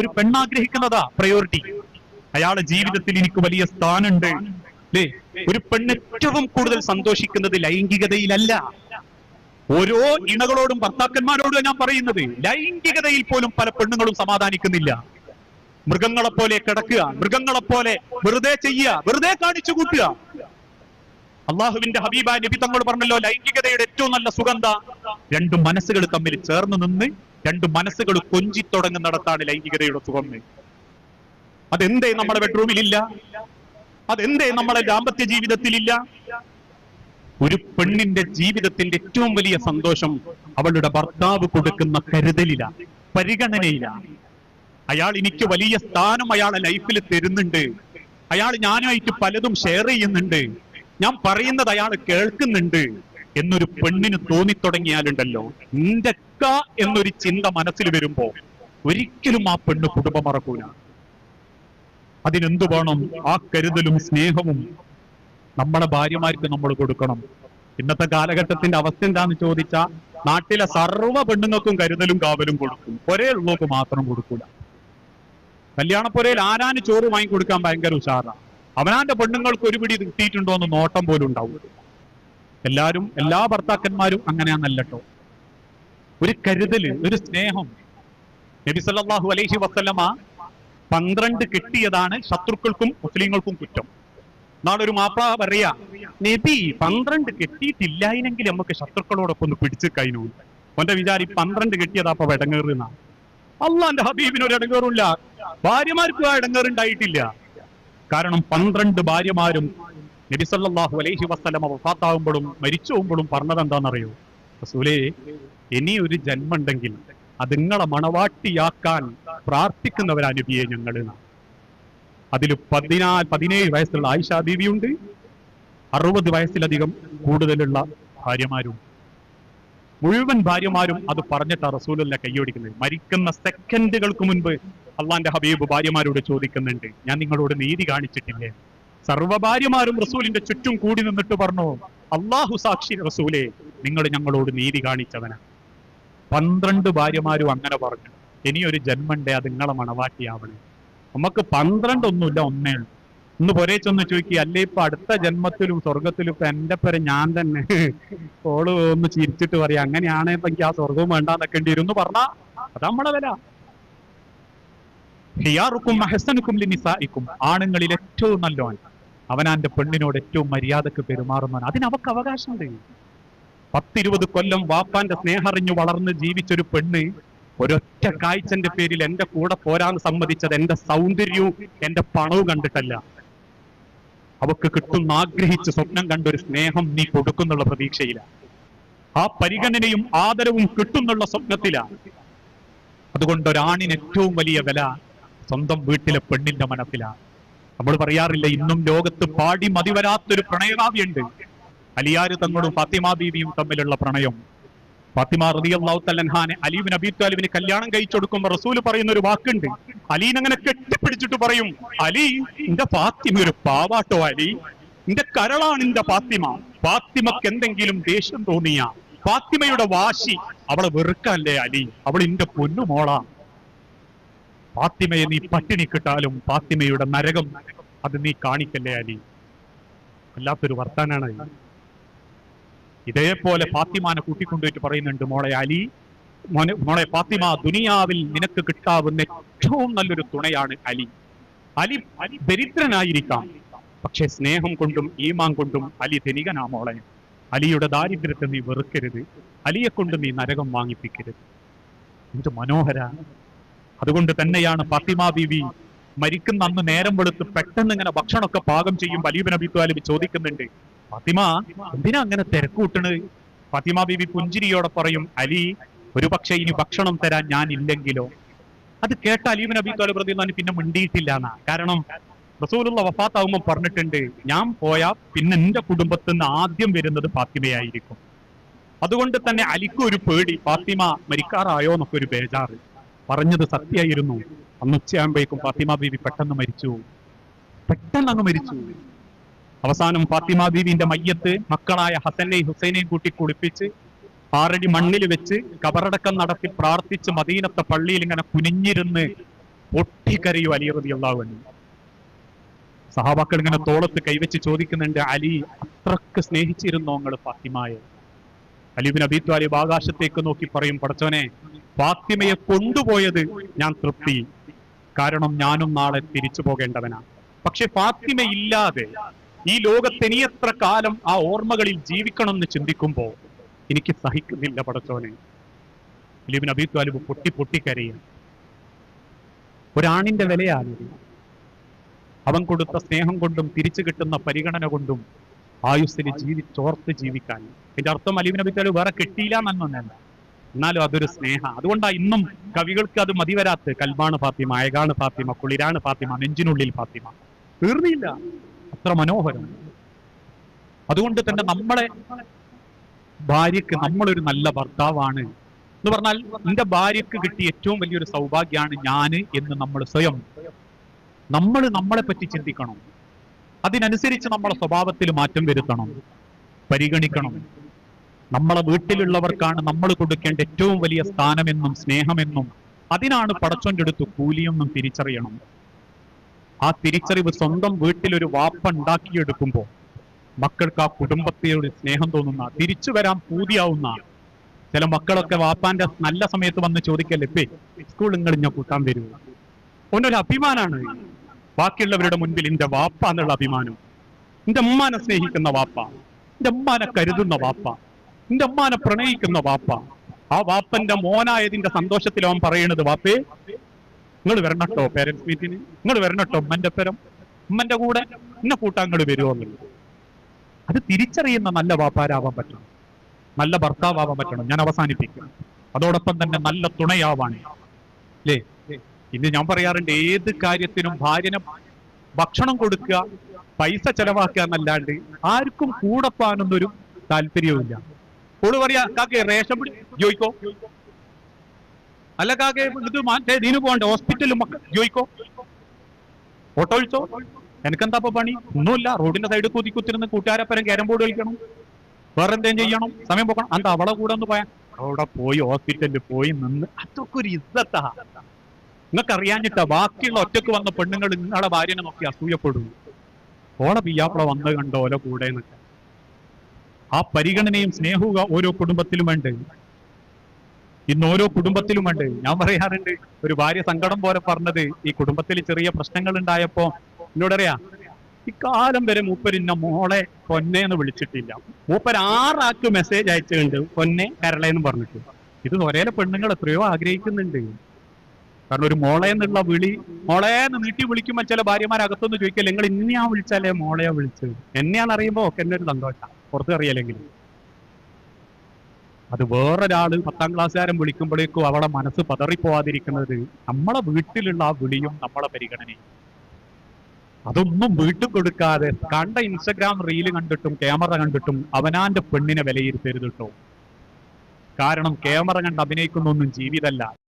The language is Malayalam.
ഒരു പെണ്ണാഗ്രഹിക്കുന്നതാ പ്രയോറിറ്റി അയാളുടെ ജീവിതത്തിൽ എനിക്ക് വലിയ സ്ഥാനമുണ്ട്. അല്ലേ ഒരു പെണ്ണ് ഏറ്റവും കൂടുതൽ സന്തോഷിക്കുന്നത് ലൈംഗികതയിലല്ല. ഓരോ ഇണകളോടും ഭർത്താക്കന്മാരോടും ഞാൻ പറയുന്നത് ലൈംഗികതയിൽ പോലും പല പെണ്ണുങ്ങളും സമാധാനിക്കുന്നില്ല. മൃഗങ്ങളെ പോലെ കിടക്കുക മൃഗങ്ങളെ പോലെ വെറുതെ ചെയ്യുക വെറുതെ കാണിച്ചു കൂട്ടുക. അള്ളാഹുവിന്റെ ഹബീബ നബി തങ്ങൾ പറഞ്ഞല്ലോ ലൈംഗികതയുടെ ഏറ്റവും നല്ല സുഗന്ധ. രണ്ടു മനസ്സുകൾ തമ്മിൽ ചേർന്ന് നിന്ന് രണ്ട് മനസ്സുകൾ കൊഞ്ചി തുടങ്ങുന്നിടത്താണ് ലൈംഗികതയുടെ സുഗന്ധം അതെന്തേ നമ്മുടെ ബെഡ്റൂമിൽ ഇല്ല അതെന്തേ നമ്മളെ ദാമ്പത്യ ജീവിതത്തിലില്ല? ഒരു പെണ്ണിന്റെ ജീവിതത്തിന്റെ ഏറ്റവും വലിയ സന്തോഷം അവളുടെ ഭർത്താവ് കൊടുക്കുന്ന കരുതലില പരിഗണനയില. അയാൾ എനിക്ക് വലിയ സ്ഥാനം അയാളെ ലൈഫിൽ തരുന്നുണ്ട്. അയാൾ ഞാനുമായിട്ട് പലതും ഷെയർ ചെയ്യുന്നുണ്ട്. ഞാൻ പറയുന്നത് അയാൾ കേൾക്കുന്നുണ്ട്. എന്നൊരു പെണ്ണിന് തോന്നിത്തുടങ്ങിയാലുണ്ടല്ലോ. നിന്റെക്ക എന്നൊരു ചിന്ത മനസ്സിൽ വരുമ്പോ ഒരിക്കലും ആ പെണ്ണ് കുടുംബം മറക്കൂല. അതിനെന്തു വേണം? ആ കരുതലും സ്നേഹവും നമ്മളെ ഭാര്യമാർക്ക് നമ്മൾ കൊടുക്കണം. ഇന്നത്തെ കാലഘട്ടത്തിന്റെ അവസ്ഥ എന്താന്ന് ചോദിച്ചാ നാട്ടിലെ സർവ പെണ്ണുങ്ങൾക്കും കരുതലും കാവലും കൊടുക്കും. ഒരേ ഉള്ളവർക്ക് മാത്രം കൊടുക്കൂല. കല്യാണപ്പുരയിൽ ആരാന് ചോറ് വാങ്ങി കൊടുക്കാൻ ഭയങ്കര ഉഷാറാണ് അവനാന്റെ പെണ്ണുങ്ങൾക്ക് ഒരു പിടി കിട്ടിയിട്ടുണ്ടോ എന്ന് നോട്ടം പോലും ഉണ്ടാവും എല്ലാരും എല്ലാ ഭർത്താക്കന്മാരും അങ്ങനെയാന്നല്ലോ ഒരു കരുതൽ ഒരു സ്നേഹം. നബി സല്ലല്ലാഹു അലൈഹി വസല്ലമ പന്ത്രണ്ട് കിട്ടിയതാണ് ശത്രുക്കൾക്കും മുസ്ലിങ്ങൾക്കും കുറ്റം. നാളെ ഒരു മാപ്പ പറയാ നബി പന്ത്രണ്ട് കെട്ടിയിട്ടില്ലായിനെങ്കിൽ നമുക്ക് ശത്രുക്കളോടൊപ്പം ഒന്ന് പിടിച്ചു കഴിഞ്ഞു. ഓന്റെ വിചാരി പന്ത്രണ്ട് കെട്ടിയതാ അപ്പൊ ഇടങ്ങേറുന്ന. അള്ളാന്റെ ഹബീബിന് ഒരു ഇടങ്ങേറില്ല ഭാര്യമാർക്കും ആ ഇടങ്ങേറുണ്ടായിട്ടില്ല. കാരണം പന്ത്രണ്ട് ഭാര്യമാരും നബി സല്ലല്ലാഹു അലൈഹി വസല്ലമ വഫാത്താവുമ്പോഴും മരിച്ചു പോകുമ്പോഴും പറഞ്ഞത് എന്താണെന്നറിയോ? റസൂലേ ഇനി ഒരു ജന്മുണ്ടെങ്കിൽ അത് നിങ്ങളെ മണവാട്ടിയാക്കാൻ പ്രാർത്ഥിക്കുന്നവരാ നബിയെ ഞങ്ങൾ അതിൽ പതിനാ പതിനേഴ് വയസ്സുള്ള ആയിഷാ ബീവിയുണ്ട്. അറുപത് വയസ്സിലധികം കൂടുതലുള്ള ഭാര്യമാരും. മുഴുവൻ ഭാര്യമാരും അത് പറഞ്ഞിട്ടാ റസൂലല്ല കൈയോടിക്കുന്നത് മരിക്കുന്ന സെക്കൻഡുകൾക്ക് മുൻപ് അള്ളാന്റെ ഹബീബ് ഭാര്യമാരോട് ചോദിക്കുന്നുണ്ട് ഞാൻ നിങ്ങളോട് നീതി കാണിച്ചിട്ടില്ലേ? സർവ ഭാര്യമാരും റസൂലിന്റെ ചുറ്റും കൂടി നിന്നിട്ട് പറഞ്ഞു അള്ളാഹു സാക്ഷി റസൂലെ നിങ്ങൾ ഞങ്ങളോട് നീതി കാണിച്ചവന. പന്ത്രണ്ട് ഭാര്യമാരും അങ്ങനെ പറഞ്ഞു ഇനിയൊരു ജന്മണ്ടേ അത് നിങ്ങളെ മണവാട്ടിയാവണേ. നമുക്ക് പന്ത്രണ്ടൊന്നുമില്ല ഒന്നേ ഉള്ളൂ. ഒന്ന് പൊരേ ചെന്ന് ചോദിക്കുക അല്ലേ ഇപ്പൊ അടുത്ത ജന്മത്തിലും സ്വർഗത്തിലും ഇപ്പൊ എന്റെ പേര് ഞാൻ തന്നെ. ഓൾ ഒന്ന് ചിരിച്ചിട്ട് പറയാം അങ്ങനെയാണ് ഇപ്പൊ എനിക്ക് ആ സ്വർഗവും വേണ്ടാന്നൊക്കേണ്ടി വരും എന്ന് പറഞ്ഞാ അത് നമ്മളെ വില. ഹിയാറുക്കും മഹസനുക്കും ലിനിസായിക്കും ആണുങ്ങളിൽ ഏറ്റവും നല്ലവൻ. അവനാന്റെ പെണ്ണിനോട് ഏറ്റവും മര്യാദയ്ക്ക് പെരുമാറുന്നവൻ അതിന് അവക്ക് അവകാശമുണ്ട് പത്തിരുപത് കൊല്ലം വാപ്പാന്റെ സ്നേഹറിഞ്ഞു വളർന്ന് ജീവിച്ചൊരു പെണ്ണ് ഒരൊറ്റ കാഴ്ചന്റെ പേരിൽ എന്റെ കൂടെ പോരാൻ സമ്മതിച്ചത് എന്റെ സൗന്ദര്യവും എന്റെ പണവും കണ്ടിട്ടല്ല. അവക്ക് കിട്ടുന്ന ആഗ്രഹിച്ച് സ്വപ്നം കണ്ടൊരു സ്നേഹം നീ കൊടുക്കുന്നുള്ള പ്രതീക്ഷയില. ആ പരിഗണനയും ആദരവും കിട്ടുന്നുള്ള സ്വപ്നത്തിലാ. അതുകൊണ്ട് ഒരാണിന് ഏറ്റവും വലിയ വില സ്വന്തം വീട്ടിലെ പെണ്ണിന്റെ മനസ്സിലാണ് നമ്മൾ പറയാറില്ല ഇന്നും ലോകത്ത് പാടി മതിവരാത്തൊരു പ്രണയകാവ്യുണ്ട് അലിയാര് തങ്ങളും ഫാത്തിമ ബീവിയും തമ്മിലുള്ള പ്രണയം. ഫാത്തിമ തല്ലൻഹാനെ അലീബിൻ അബി താലിബിന് കല്യാണം കഴിച്ചു കൊടുക്കുമ്പോൾ റസൂൽ പറയുന്ന ഒരു വാക്കുണ്ട്. അലീൻ അങ്ങനെ കെട്ടിപ്പിടിച്ചിട്ട് പറയും അലി എന്റെ ഫാത്തിമ ഒരു പാവാട്ടോ അലി? എന്റെ കരളാണ് എന്റെ ഫാത്തിമ. ഫാത്തിമക്ക് എന്തെങ്കിലും ദേഷ്യം തോന്നിയ? ഫാത്തിമയുടെ വാശി അവളെ വെറുക്കല്ലേ അലി? അവൾ എന്റെ പൊന്നു മോളാ ഫാത്തിമയെ നീ പട്ടിണി കിട്ടാലും ഫാത്തിമയുടെ നരകം അത് നീ കാണിക്കല്ലേ അലി? വല്ലാത്തൊരു വർത്താനാണ് ഇത്. ഇതേപോലെ ഫാത്തിമാനെ കൂട്ടിക്കൊണ്ടുപോയിട്ട് പറയുന്നുണ്ട് മോളെ അലി മോനെ മോളെ ഫാത്തിമ ദുനിയാവിൽ നിനക്ക് കിട്ടാവുന്ന ഏറ്റവും നല്ലൊരു തുണയാണ് അലി. അലി ദരിദ്രനായിരിക്കാം പക്ഷെ സ്നേഹം കൊണ്ടും ഈമാൻ കൊണ്ടും അലി ധനികനാ മോളെ. അലിയുടെ ദാരിദ്ര്യത്തെ നീ വെറുക്കരുത്. അലിയെ കൊണ്ട് നീ നരകം വാങ്ങിപ്പിക്കരുത്. എന്ത് മനോഹര. അതുകൊണ്ട് തന്നെയാണ് ഫാത്തിമ ബീവി മരിക്കുന്ന അന്ന് നേരം വെളുത്ത് പെട്ടെന്ന് ഇങ്ങനെ ഭക്ഷണമൊക്കെ പാകം ചെയ്യും അലീബ് നബി ചോദിക്കുന്നുണ്ട് ഫാത്തിമ എന്തിനാ അങ്ങനെ തിരക്കൂട്ടണ് ഫാത്തിമ ബീവി പുഞ്ചിരിയോടെ പറയും അലി ഒരു പക്ഷേ ഇനി ഭക്ഷണം തരാൻ ഞാൻ ഇല്ലെങ്കിലോ? അത് കേട്ട അലീബ് നബി താലിബ് പ്രതിമാനി പിന്നെ മിണ്ടിയിട്ടില്ല എന്നാ. കാരണം റസൂലുള്ള വഫാത്താവുമ്പോൾ പറഞ്ഞിട്ടുണ്ട് ഞാൻ പോയാ പിന്നെ എന്റെ കുടുംബത്തിൽ നിന്ന് ആദ്യം വരുന്നത് ഫാത്തിമയായിരിക്കും. അതുകൊണ്ട് തന്നെ അലിക്കും ഒരു പേടി ഫാത്തിമ മരിക്കാറായോ? എന്നൊക്കെ ഒരു ബേജാറ്. പറഞ്ഞത് സത്യായിരുന്നു അന്ന് ഉച്ചയാകുമ്പോഴേക്കും ഫാത്തിമ ബീവി പെട്ടെന്ന് മരിച്ചു. പെട്ടെന്ന് അങ്ങ് മരിച്ചു. അവസാനം ഫാത്തിമ ബീവിന്റെ മയ്യത്ത് മക്കളായ ഹസനെയും ഹുസൈനെയും കൂട്ടി കുളിപ്പിച്ച് ആറടി മണ്ണിൽ വെച്ച് കബറടക്കം നടത്തി പ്രാർത്ഥിച്ച് മദീനത്തെ പള്ളിയിൽ ഇങ്ങനെ കുനിഞ്ഞിരുന്ന് പൊട്ടിക്കരയു അലി റതി അള്ളാഹു സഹാബാക്കൾ ഇങ്ങനെ തോളത്ത് കൈവച്ച് ചോദിക്കുന്നുണ്ട് അലി അത്രയ്ക്ക് സ്നേഹിച്ചിരുന്നോ നിങ്ങൾ ഫാത്തിമയെ? അലിബിൻ അബീത്വാലി ആകാശത്തേക്ക് നോക്കി പറയും പടച്ചോനെ ഫാത്തിമയെ കൊണ്ടുപോയത് ഞാൻ തൃപ്തി. കാരണം ഞാനും നാളെ തിരിച്ചു പോകേണ്ടവനാണ് പക്ഷെ ഫാത്തിമ ഇല്ലാതെ ഈ ലോകത്ത് ഇനി എത്ര കാലം ആ ഓർമ്മകളിൽ ജീവിക്കണം എന്ന് ചിന്തിക്കുമ്പോ എനിക്ക് സഹിക്കുന്നില്ല പടച്ചോനെ. അലിബിൻ അബി പൊട്ടി പൊട്ടിക്കരയും. ഒരാണിന്റെ വിലയാണ് അവൻ കൊടുത്ത സ്നേഹം കൊണ്ടും തിരിച്ചു കിട്ടുന്ന പരിഗണന കൊണ്ടും ആയുസ്സിന് ജീവിച്ചോർത്ത് ജീവിക്കാൻ. എന്റെ അർത്ഥം അലീബിൻ അബിത്താലിബ് താലു വേറെ കിട്ടിയില്ല എന്നൊന്നല്ല എന്നാലും അതൊരു സ്നേഹ. അതുകൊണ്ടാ ഇന്നും കവികൾക്ക് അത് മതിവരാത്ത് കൽബാണ് ഫാത്തിമ അയകാണ് ഫാത്തിമ കുളിരാണ് ഫാത്തിമ നെഞ്ചിനുള്ളിൽ ഫാത്തിമ. തീർന്നില്ല. അത്ര മനോഹരം. അതുകൊണ്ട് തന്നെ നമ്മളെ ഭാര്യക്ക് നമ്മളൊരു നല്ല ഭർത്താവാണ്. എന്ന് പറഞ്ഞാൽ എന്റെ ഭാര്യക്ക് കിട്ടിയ ഏറ്റവും വലിയൊരു സൗഭാഗ്യമാണ് ഞാൻ എന്ന് നമ്മൾ സ്വയം നമ്മൾ നമ്മളെ പറ്റി ചിന്തിക്കണം. അതിനനുസരിച്ച് നമ്മളെ സ്വഭാവത്തിൽ മാറ്റം വരുത്തണം. പരിഗണിക്കണം. നമ്മളെ വീട്ടിലുള്ളവർക്കാണ് നമ്മൾ കൊടുക്കേണ്ട ഏറ്റവും വലിയ സ്ഥാനമെന്നും സ്നേഹമെന്നും അതിനാണ് പടച്ചോന്റെ അടുത്ത് കൂലിയൊന്നും തിരിച്ചറിയണം. ആ തിരിച്ചറിവ് സ്വന്തം വീട്ടിലൊരു വാപ്പ ഉണ്ടാക്കിയെടുക്കുമ്പോൾ മക്കൾക്ക് ആ കുടുംബത്തിനോട് സ്നേഹം തോന്നുന്ന തിരിച്ചു വരാൻ പൂതിയാവുന്ന ചില മക്കളൊക്കെ വാപ്പാന്റെ നല്ല സമയത്ത് വന്ന് ചോദിക്കല്ലേ പേ സ്കൂൾ നിങ്ങൾ ഞാൻ കൂട്ടാൻ വരൂ? ഒന്നൊരു അഭിമാനാണ്. ബാക്കിയുള്ളവരുടെ മുൻപിൽ എന്റെ വാപ്പ എന്നുള്ള അഭിമാനം. എന്റെ ഉമ്മാനെ സ്നേഹിക്കുന്ന വാപ്പ. എന്റെ ഉമ്മാനെ കരുതുന്ന വാപ്പ. എന്റെ അമ്മാനെ പ്രണയിക്കുന്ന വാപ്പ. ആ വാപ്പന്റെ മോനായതിന്റെ സന്തോഷത്തിൽ അവൻ പറയണത് വാപ്പേ നിങ്ങൾ വരണട്ടോ പേരൻസ് മീറ്റിന് നിങ്ങൾ വരണട്ടോ ഉമ്മന്റെ പരം ഉമ്മന്റെ കൂടെ ഇന്ന കൂട്ടാങ്ങൾ വരുമോ എന്നുള്ളത് അത് തിരിച്ചറിയുന്ന നല്ല വാപ്പാരാവാൻ പറ്റണം. നല്ല ഭർത്താവാൻ പറ്റണം. ഞാൻ അവസാനിപ്പിക്കും. അതോടൊപ്പം തന്നെ നല്ല തുണയാവാൻ അല്ലേ ഇന്ന് ഞാൻ പറയാറുണ്ട് ഏത് കാര്യത്തിനും ഭാര്യനെ ഭക്ഷണം കൊടുക്കുക പൈസ ചെലവാക്കുക എന്നല്ലാണ്ട് ആർക്കും കൂടപ്പാനൊന്നൊരു താല്പര്യവുമില്ല. ഓൾ പറയാ കാക്കെ റേഷൻ പിടി ജോയിക്കോ. അല്ല കാക്കെ ഇത് മാറ്റേ ഇതിന് പോകണ്ടേ ഹോസ്പിറ്റലും ജോയിക്കോ. ഓട്ടോ വിളിച്ചോ എനിക്കെന്താ പണി? ഒന്നുമില്ല. റോഡിന്റെ സൈഡിൽ കുത്തി കുത്തിരുന്ന് കൂട്ടുകാരപ്പരം ക്യാരം ബോർഡ് കളിക്കണം. വേറെ എന്തേലും ചെയ്യണം? സമയം പോക്കണം. എന്താ അവളെ കൂടെ ഒന്ന് പോയാ അവിടെ പോയി ഹോസ്പിറ്റലിൽ പോയി നിന്ന് അതൊക്കെ ഒരു ഇസ്സത്താ. നിങ്ങൾക്ക് അറിയാഞ്ഞിട്ടാ ബാക്കിയുള്ള ഒറ്റയ്ക്ക് വന്ന പെണ്ണുങ്ങൾ നിങ്ങളുടെ ഭാര്യനെ നോക്കി അസൂയപ്പെടുന്നു ഓളെ പിയ്യാപ്പള വന്ന് കണ്ടോ? ഓലെ കൂടെ എന്നൊക്കെ ആ പരിഗണനയും സ്നേഹവും ഓരോ കുടുംബത്തിലുമുണ്ട്. ഇന്ന് ഓരോ കുടുംബത്തിലുമുണ്ട്. ഞാൻ പറയാറുണ്ട് ഒരു ഭാര്യ സങ്കടം പോലെ പറഞ്ഞത് ഈ കുടുംബത്തിൽ ചെറിയ പ്രശ്നങ്ങൾ ഉണ്ടായപ്പോ എന്നോടറിയാ ഇക്കാലം വരെ മൂപ്പരിന്ന മോളെ പൊന്നെ എന്ന് വിളിച്ചിട്ടില്ല. മൂപ്പർ ആറാക്ക് മെസ്സേജ് അയച്ചിട്ടുണ്ട് പൊന്നെ കരളേന്ന് പറഞ്ഞിട്ട്. ഇത് ഒരേ പെണ്ണുങ്ങൾ എത്രയോ ആഗ്രഹിക്കുന്നുണ്ട്. കാരണം ഒരു മോളെ എന്നുള്ള വിളി മോളെ എന്ന് നീട്ടി വിളിക്കുമ്പോൾ ചില ഭാര്യമാരകത്തൊന്ന് ചോദിക്കല്ലേ നിങ്ങൾ ഇന്നെയാ വിളിച്ചാലേ മോളെയാ വിളിച്ചത്? എന്നെയാണെന്ന് അറിയുമ്പോ ഒക്കെ എന്നെ ഒരു സന്തോഷം. പുറത്ത് അറിയാലെങ്കിൽ അത് വേറൊരാൾ പത്താം ക്ലാസ്സുകാരൻ വിളിക്കുമ്പോഴേക്കും അവളെ മനസ്സ് പതറിപ്പോവാതിരിക്കുന്നത് നമ്മളെ വീട്ടിലുള്ള ആ വിളിയും നമ്മളെ പരിഗണനയും. അതൊന്നും വീട്ടിൽ കൊടുക്കാതെ കണ്ട ഇൻസ്റ്റഗ്രാം റീൽ കണ്ടിട്ടും ക്യാമറ കണ്ടിട്ടും അവനാന്റെ പെണ്ണിനെ വിലയിരുത്തരുത് കേട്ടോ. കാരണം ക്യാമറ കണ്ട് അഭിനയിക്കുന്നൊന്നും ജീവിതമല്ല